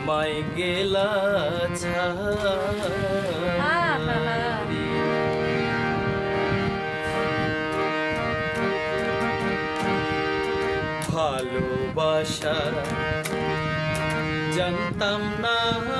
আমায় গেলা। ভালোবাসা জানতাম না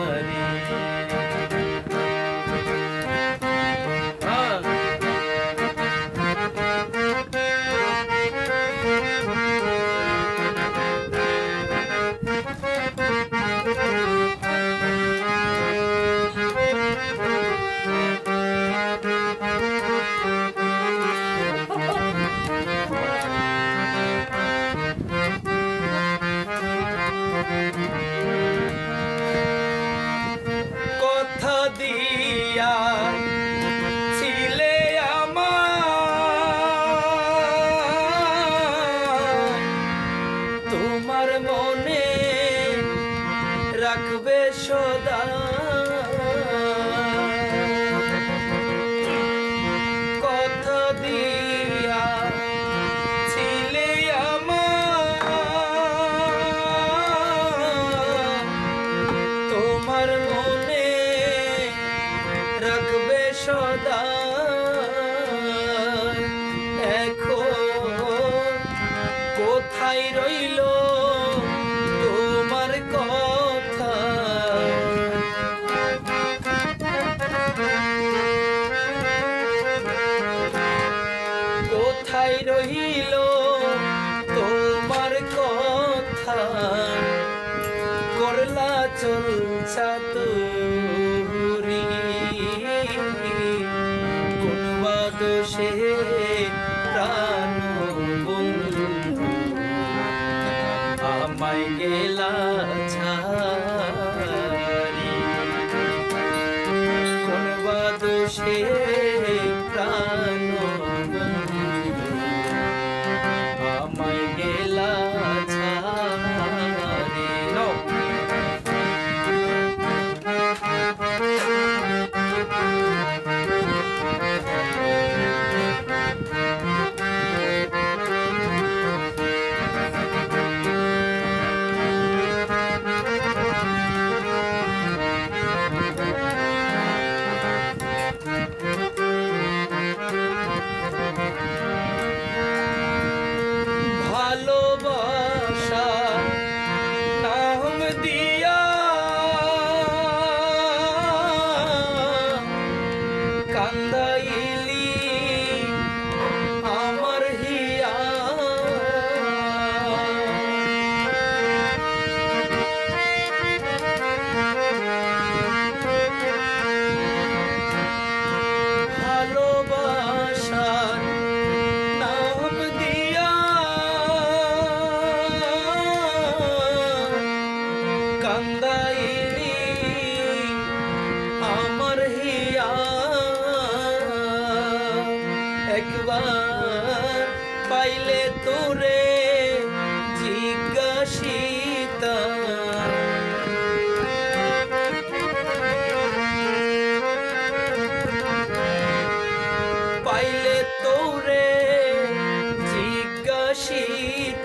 রাখবে সদা। করলা চলছা তুরি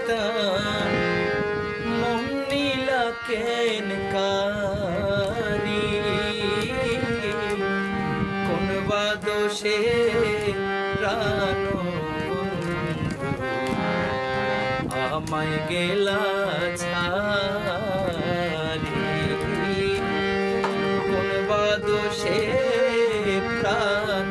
জিজ্ঞাসিতা মন্নিলা কেন কারি? কোন বাদোষে প্রাণ আমায় গেলা ছাড়ি? কোন বাদোষে প্রাণ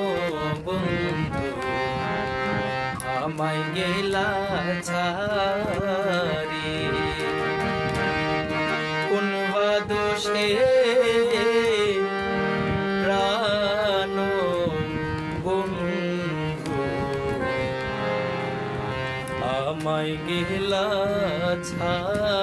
আমায় গেলা ছাড়ি। কোন বাদোষে প্রাণ বন্ধু? আমায় গেলা ছাড়ি।